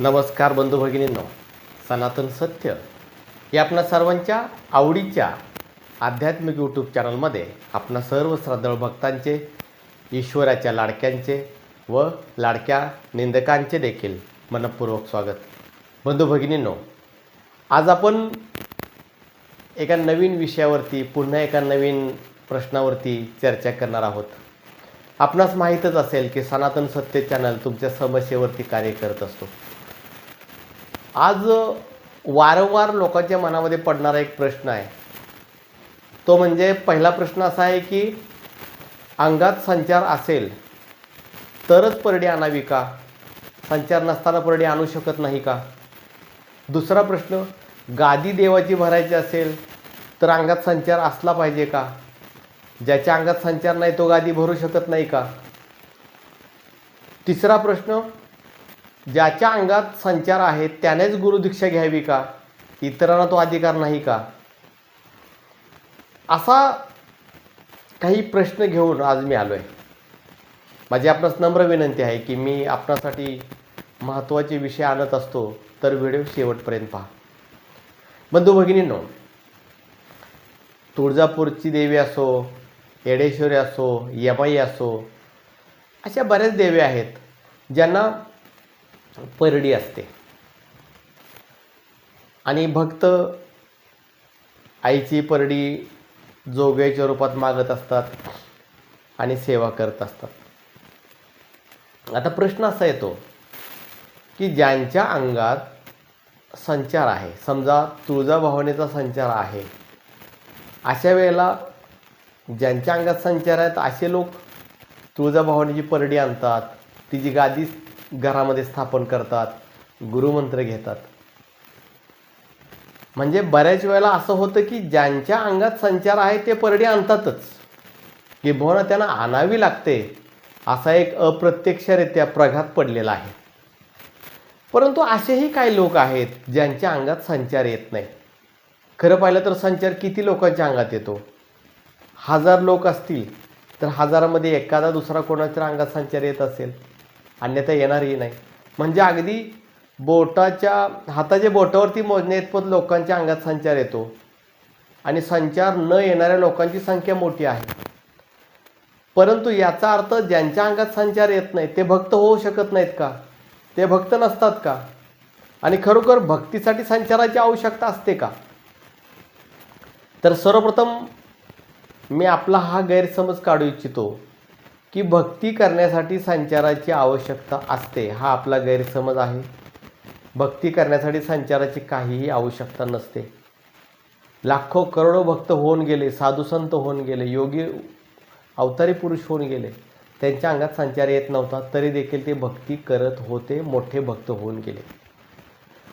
नमस्कार बंधू भगिनींनो सनातन सत्य या आपणा सर्वांच्या आवडीच्या आध्यात्मिक यूट्यूब चॅनलमध्ये आपणा सर्व श्रद्धाळू भक्तांचे ईश्वराच्या लाडक्यांचे व लाडक्या निंदकांचे देखील मनपूर्वक स्वागत. बंधू भगिनींनो आज आपण एका नवीन विषयावरती पुन्हा एका नवीन प्रश्नावरती चर्चा करणार आहोत. आपणास माहीतच असेल की सनातन सत्य चॅनल तुमच्या समस्येवरती कार्य करत असतो. आज वारंवार लोकांच्या मनामध्ये पडणारा एक प्रश्न आहे. तो म्हणजे पहिला प्रश्न असा आहे की अंगात संचार असेल तरच परडी आणावी का? संचार नसताना परडी आणू शकत नाही का? दुसरा प्रश्न गादी देवाची भरायची असेल तर अंगात संचार असला पाहिजे का? ज्याच्या अंगात संचार नाही तो गादी भरू शकत नाही का? तिसरा प्रश्न ज्याच्या अंगात संचार आहे त्यानेच गुरुदीक्षा घ्यावी का? इतरांना तो अधिकार नाही का? असा काही प्रश्न घेऊन आज मी आलो आहे माझी आपणास नम्र विनंती आहे की मी आपणासाठी महत्त्वाचे विषय आणत असतो तर व्हिडिओ शेवटपर्यंत पहा. बंधू भगिनींनो तुळजापूरची देवी असो येडेश्वरी असो यमाई असो अशा बऱ्याच देवी आहेत ज्यांना परडी असते. आणि भक्त आईची परडी जोग्याच्या रूपात मागत असतात आणि सेवा करत असतात. आता प्रश्न असा येतो की ज्यांच्या अंगात संचार आहे समजा तुळजाभवानीचा संचार आहे अशा वेळेला ज्यांच्या अंगात संचार आहेत असे लोक तुळजाभवानीची परडी आणतात तिची गादी घरामध्ये स्थापन करतात गुरुमंत्र घेतात. म्हणजे बऱ्याच वेळेला असं होतं की ज्यांच्या अंगात संचार आहे ते परडी आणतातच. किंबहुना त्यांना आणावी लागते असा एक अप्रत्यक्षरित्या प्रघात पडलेला आहे. परंतु असेही काही लोक आहेत ज्यांच्या अंगात संचार येत नाही. खरं पाहिलं तर संचार किती लोकांच्या अंगात येतो? हजार लोक असतील तर हजारामध्ये एखादा दुसरा कोणाच्या अंगात संचार येत असेल? अन्यथा येणारही नाही. म्हणजे अगदी बोटाच्या हाताच्या बोटावरती मोजण्या इतपत लोकांच्या अंगात संचार येतो. आणि संचार न येणाऱ्या लोकांची संख्या मोठी आहे. परंतु याचा अर्थ ज्यांच्या अंगात संचार येत नाही ते भक्त होऊ शकत नाहीत का? ते भक्त नसतात का? आणि खरोखर भक्तीसाठी संचाराची आवश्यकता असते का? तर सर्वप्रथम मी आपला हा गैरसमज काढू इच्छितो. की भक्ती करण्यासाठी संचाराची आवश्यकता असते हा आपला गैरसमज आहे. भक्ती करण्यासाठी संचाराची काहीही आवश्यकता नसते. लाखो करोडो भक्त होऊन गेले साधुसंत होऊन गेले योगी अवतारी पुरुष होऊन गेले. त्यांच्या अंगात संचार येत नव्हता तरी देखील ते भक्ती करत होते मोठे भक्त होऊन गेले.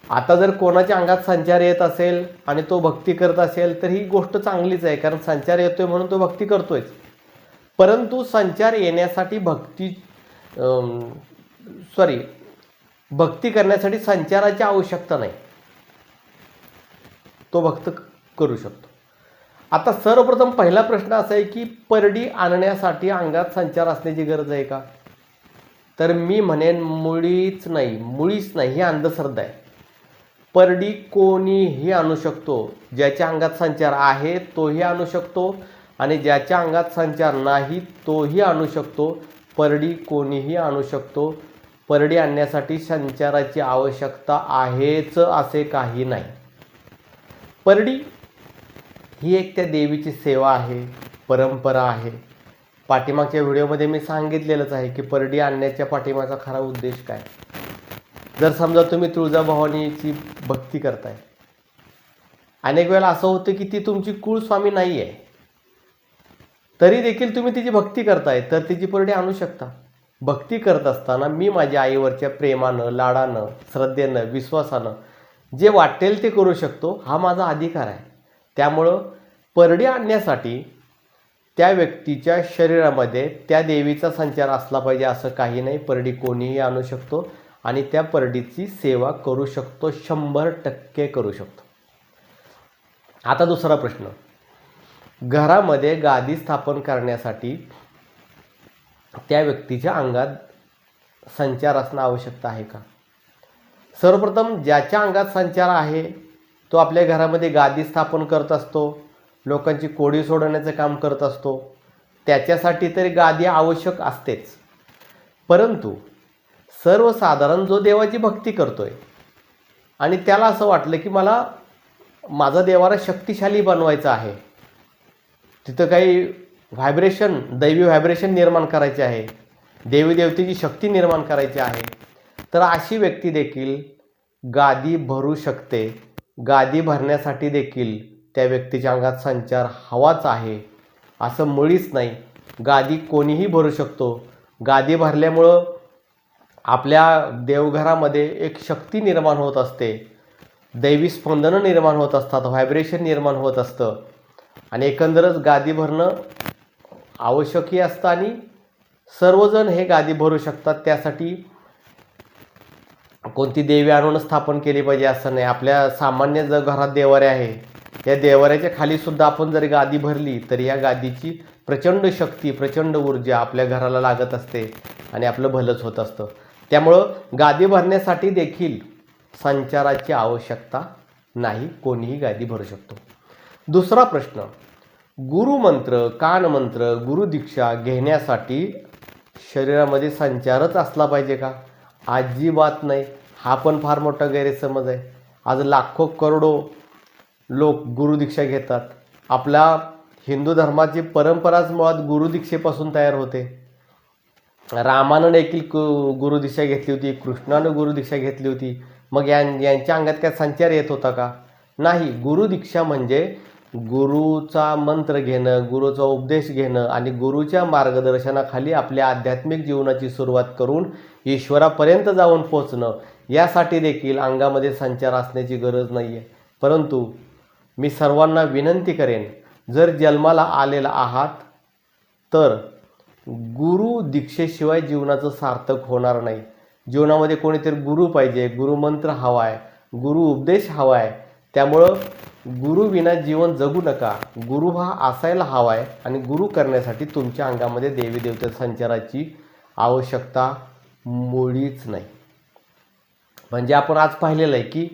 आता जर कोणाच्या अंगात संचार येत असेल आणि तो भक्ती करत असेल तर ही गोष्ट चांगलीच आहे कारण संचार येतोय म्हणून तो भक्ती करतोयच. परंतु संचार येण्यासाठी भक्ती सॉरी भक्ती करण्यासाठी संचाराची आवश्यकता नाही. तो भक्त करू शकतो. आता सर्वप्रथम पहिला प्रश्न असा आहे की परडी आणण्यासाठी अंगात संचार असण्याची गरज आहे का? तर मी म्हणेन मुळीच नाही मुळीच नाही ही अंधश्रद्धा आहे. परडी कोणीही आणू शकतो ज्याच्या अंगात संचार आहे तोही आणू शकतो. आणि ज्याच्या अंगात संचार नाही तोही आणू शकतो. परडी कोणीही आणू शकतो. परडी आणण्यासाठी संचाराची आवश्यकता आहेच असे काही नाही. परडी ही एक त्या देवीची सेवा आहे परंपरा आहे. पाठीमागच्या व्हिडिओमध्ये मी सांगितलेलंच आहे की परडी आणण्याच्या पाठीमागचा खरा उद्देश काय? जर समजा तुम्ही तुळजाभवानीची भक्ती करताय. अनेक वेळेला असं होतं की ती तुमची कुळस्वामी नाही आहे तरी देखील तुम्ही तिची भक्ती करताय तर तिची परडी आणू शकता. भक्ती करत असताना मी माझ्या आईवरच्या प्रेमानं लाडानं श्रद्धेनं विश्वासानं जे वाटेल ते करू शकतो हा माझा अधिकार आहे. त्यामुळं परडी आणण्यासाठी त्या व्यक्तीच्या शरीरामध्ये त्या देवीचा संचार असला पाहिजे असं काही नाही. परडी कोणीही आणू शकतो आणि त्या परडीची सेवा करू शकतो शंभर टक्के करू शकतो. आता दुसरा प्रश्न. घरामध्ये गादी स्थापन करण्यासाठी त्या व्यक्तीच्या अंगात संचार असणं आवश्यकता आहे का? सर्वप्रथम ज्याच्या अंगात संचार आहे तो आपल्या घरामध्ये गादी स्थापन करत असतो लोकांची कोडी सोडवण्याचं काम करत असतो त्याच्यासाठी तरी गादी आवश्यक असतेच. परंतु सर्वसाधारण जो देवाची भक्ती करतो आहे आणि त्याला असं वाटलं की मला माझा देवाला शक्तिशाली बनवायचं आहे तिथं काही व्हायब्रेशन दैवी व्हायब्रेशन निर्माण करायचे आहे. देवीदेवतेची शक्ती निर्माण करायची आहे. तर अशी व्यक्ती देखील गादी भरू शकते. गादी भरण्यासाठी देखील त्या व्यक्तीच्या अंगात संचार हवाच आहे. असं मुळीच नाही. गादी कोणीही भरू शकतो. गादी भरल्यामुळं आपल्या देवघरामध्ये एक शक्ती निर्माण होत असते. दैवी स्पंदनं निर्माण होत असतात. व्हायब्रेशन निर्माण होत असतं. आणि एकंदरच गादी भरणं आवश्यकही असतं आणि सर्वजण हे गादी भरू शकतात. त्यासाठी कोणती देवी आणून स्थापन केली पाहिजे असं नाही. आपल्या सामान्य जर घरात देवारे आहे या देवाऱ्याच्या खाली सुद्धा आपण जर गादी भरली तर या गादीची प्रचंड शक्ती प्रचंड ऊर्जा आपल्या घराला लागत असते आणि आपलं भलंच होत असतं. त्यामुळं गादी भरण्यासाठी देखील संचाराची आवश्यकता नाही. कोणीही गादी भरू शकतो. दुसरा प्रश्न गुरुमंत्र कानमंत्र गुरुदीक्षा घेण्यासाठी शरीरामध्ये संचारच असला पाहिजे का? अजिबात नाही. हा पण फार मोठा गैरसमज आहे. आज लाखो करोडो लोक गुरुदीक्षा घेतात. आपल्या हिंदू धर्माची परंपराच मुळात गुरुदीक्षेपासून तयार होते. रामानं देखील कु गुरुदीक्षा घेतली होती कृष्णानं गुरुदीक्षा घेतली होती. मग यां यांच्या अंगात काय संचार येत होता का? नाही. गुरुदीक्षा म्हणजे गुरुचा मंत्र घेणं गुरुचा उपदेश घेणं आणि गुरुच्या मार्गदर्शनाखाली आपल्या आध्यात्मिक जीवनाची सुरुवात करून ईश्वरापर्यंत जाऊन पोचणं यासाठी देखील अंगामध्ये संचार असण्याची गरज नाही आहे परंतु मी सर्वांना विनंती करेन जर जन्माला आलेला आहात तर गुरु दीक्षेशिवाय जीवनाचं सार्थक होणार नाही. जीवनामध्ये कोणीतरी गुरु पाहिजे गुरुमंत्र हवा आहे गुरु उपदेश हवा आहे त्यामुळं गुरुविना जीवन जगू नका. गुरु हा असायला हवा आहे आणि गुरु करण्यासाठी तुमच्या अंगामध्ये देवी देवते संचाराची आवश्यकता मुळीच नाही. म्हणजे आपण आज पाहिलेलं आहे की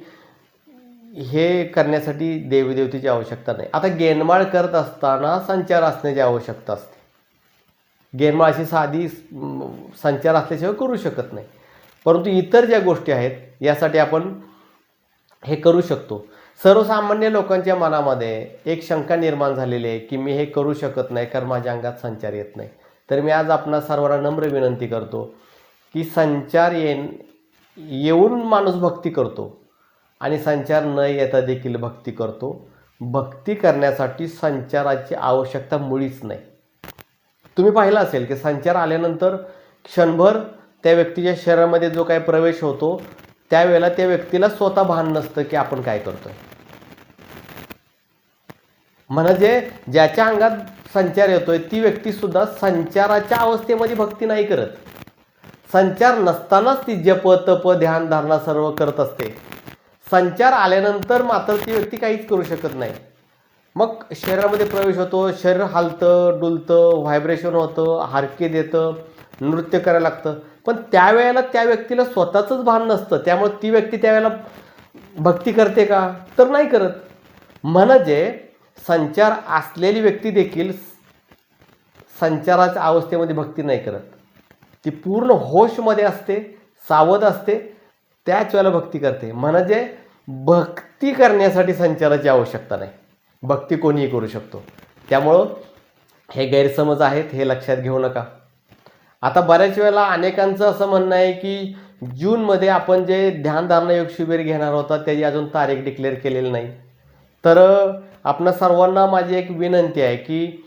हे करण्यासाठी देवी देवतेची आवश्यकता नाही. आता गेनमाळ करत असताना संचार असण्याची आवश्यकता असते. गेनमाळ अशी साधी संचार असल्याशिवाय करू शकत नाही. परंतु इतर ज्या गोष्टी आहेत यासाठी आपण हे करू शकतो. सर्वसामान्य लोकांच्या मनामध्ये एक शंका निर्माण झालेली आहे की मी हे करू शकत नाही कारण माझ्या अंगात संचार येत नाही. तर मी आज आपणा सर्वांना नम्र विनंती करतो की संचार येन येऊन माणूस भक्ती करतो आणि संचार न येता देखील भक्ती करतो. भक्ती करण्यासाठी संचाराची आवश्यकता मुळीच नाही. तुम्ही पाहिलं असेल की संचार आल्यानंतर क्षणभर त्या व्यक्तीच्या शरीरामध्ये जो काही प्रवेश होतो त्यावेळेला त्या व्यक्तीला स्वतः भान नसतं की आपण काय करतोय. म्हणजे ज्याच्या अंगात संचार येतोय ती व्यक्ती सुद्धा संचाराच्या अवस्थेमध्ये भक्ती नाही करत. संचार नसतानाच ती जप तप ध्यान धारणा सर्व करत असते. संचार आल्यानंतर मात्र ती व्यक्ती काहीच करू शकत नाही. मग शरीरामध्ये प्रवेश होतो शरीर हालतं डुलतं व्हायब्रेशन होतं हारके देतं नृत्य करायला लागतं. पण त्यावेळेला त्या व्यक्तीला स्वतःचंच भान नसतं. त्यामुळे ती व्यक्ती त्यावेळेला भक्ती करते का? तर नाही करत. म्हणजे संचार असलेली व्यक्ती देखील संचाराच्या अवस्थेमध्ये भक्ती नाही करत. ती पूर्ण होशमध्ये असते सावध असते त्याच वेळेला भक्ती करते. म्हणजे भक्ती करण्यासाठी संचाराची आवश्यकता नाही. भक्ती कोणीही करू शकतो. त्यामुळं हे गैरसमज आहेत हे लक्षात घेऊ नका. आता बऱ्याच वेळेला अनेकांचं असं म्हणणं आहे की जूनमध्ये आपण जे ध्यानधारणा योग शिबिर घेणार होता त्याची अजून तारीख डिक्लेअर केलेली नाही. तर आपणा सर्वांना माझी एक विनंती आहे की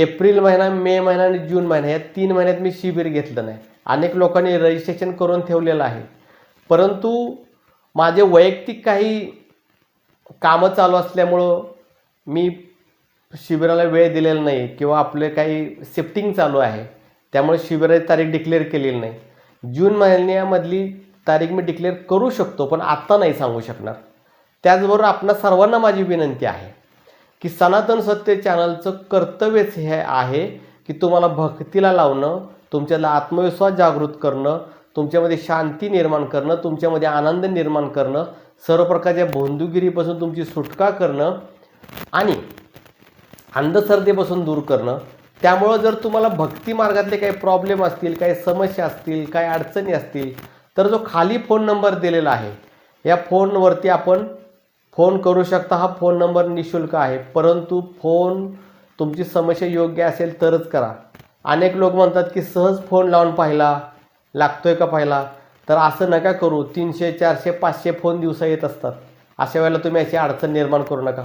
एप्रिल महिना मे महिना आणि जून महिना या तीन महिन्यात मी शिबिर घेतलं नाही. अनेक लोकांनी रजिस्ट्रेशन करून ठेवलेलं आहे. परंतु माझे वैयक्तिक काही कामं चालू असल्यामुळं मी शिबिराला वेळ दिलेला नाही किंवा आपले काही शिफ्टिंग चालू आहे. त्यामुळे शिबिराची तारीख डिक्लेअर केलेली नाही. जून महिन्यामधली तारीख मी डिक्लेअर करू शकतो पण आत्ता नाही सांगू शकणार. त्याचबरोबर आपणा सर्वांना माझी विनंती आहे की सनातन सत्य चॅनलचं कर्तव्यच हे आहे की तुम्हाला भक्तीला लावणं तुमच्याला आत्मविश्वास जागृत करणं तुमच्यामध्ये शांती निर्माण करणं तुमच्यामध्ये आनंद निर्माण करणं सर्व प्रकारच्या भोंदुगिरीपासून तुमची सुटका करणं आणि अंधश्रद्धेपासून दूर करणं त्यामुळं जर तुम्हाला भक्ती मार्गातले काही प्रॉब्लेम असतील काही समस्या असतील काही अडचणी असतील तर जो खाली फोन नंबर दिलेला आहे या फोनवरती आपण फोन करू शकता. हा फोन नंबर निशुल्क आहे. परंतु फोन तुमची समस्या योग्य असेल तरच करा. अनेक लोक म्हणतात की सहज फोन लावून पाहिला लागतोय का पाहिला? तर असं नका करू. तीनशे चारशे पाचशे फोन दिवसा येत असतात. अशा वेळेला तुम्ही अशी अडचण निर्माण करू नका.